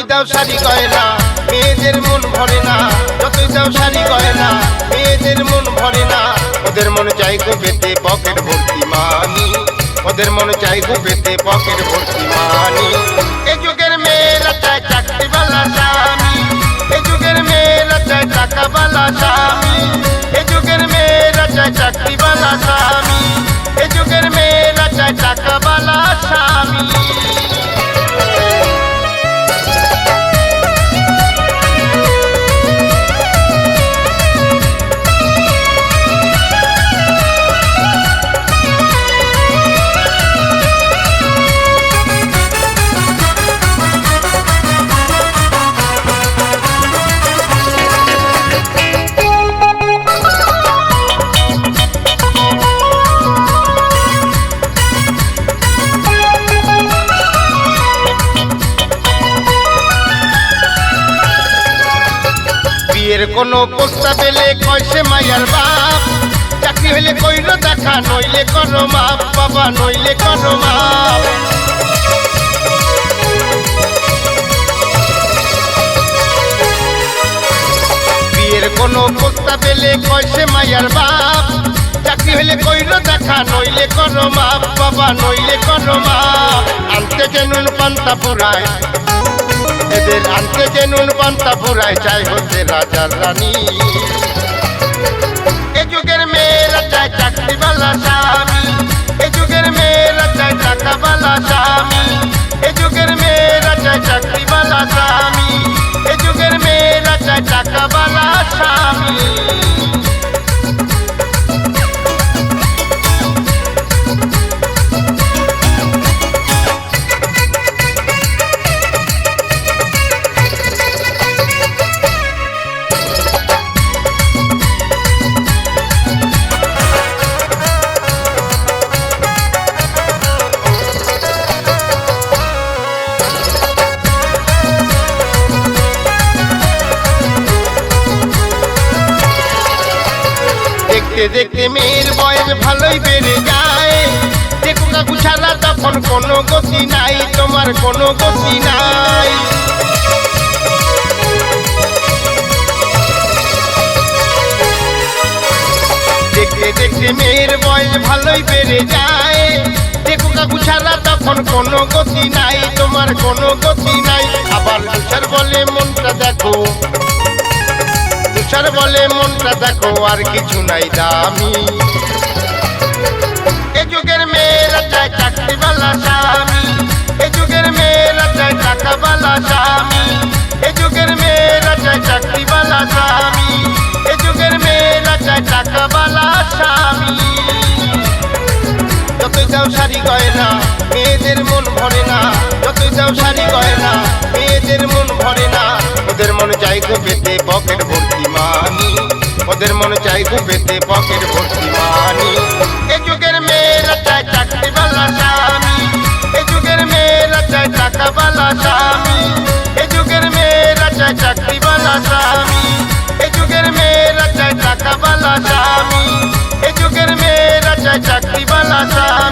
দাও শাড়ি কয় না মেয়েদের মন ভরে না। যতই দাও শাড়ি কয় না মেয়েদের মন ভরে না। ওদের মনে চাই পেতে পকেট ভর্তি মানি। ওদের মনে চাই পেতে পকেট ভর্তি মানি। এ যুগের মেয়েরা চায় চাকরিওয়ালা স্বামী। এ যুগের মেয়েরা চায় টাকাওয়ালা স্বামী। এ যুগের মেয়েরা চায় চাকরিওয়ালা স্বামী। বিয়ের কোনো প্রস্তাব এলে কয়সে মাইয়ার বাপ? চাকরি হইলে কইল দেখা, নইলে করো মাপ, বাবা, নইলে করো মাপ। বিয়ের কোনো প্রস্তাব এলে মাইয়ার বাপ? চাকরি হইলে কইল দেখা, নইলে করো মাপ, বাবা, নইলে করো মাপ। আনতে নুন পান্তা এদের আনতে যে নুন পান্তা ফুরায়, চাই হতে রাজার রানী। এ যুগের মেয়েরা চায় চাকরিওয়ালা স্বামী দেখতে দেখতে মেয়ের বয়স ভালোই বেড়ে যায়। দেখো কাকু ছাড়া তখন কোনো গতি নাই, তোমার কোনো গতি নাই। দেখতে দেখতে মেয়ের বয়স ভালোই বেড়ে যায়। দেখো কাকু ছাড়া তখন কোনো গতি নাই, তোমার কোনো গতি নাই। আবার বলে মনটা দেখো। তুষার বলে, মনটা দেখো আর কিছু নাই দামি। এ যুগের মেয়েরা চায় চাকরিওয়ালা স্বামী। এ যুগের মেয়েরা চায় টাকাওয়ালা স্বামী। এ যুগের মেয়েরা চায় চাকরিওয়ালা স্বামী। এ যুগের মেয়েরা চায় টাকাওয়ালা স্বামী। যতই দাও শাড়ি গয়না, মেয়েদের মন ভরে না। যতই দাও শাড়ি গয়না, মেয়েদের মন ভরে না। ওদের মনে চাই তো পেতে পকেট ভর্তি মানি ওদের মনে চাই গো পেতে পকেট ভর্তি মানি এ যুগের মেয়েরা চায় চাকরিওয়ালা স্বামী এ যুগের মেয়েরা চায় টাকাওয়ালা স্বামী এ যুগের মেয়েরা চায় চাকরিওয়ালা স্বামী এ যুগের মেয়েরা চায় টাকাওয়ালা স্বামী এ যুগের মেয়েরা চায় চাকরিওয়ালা স্বামী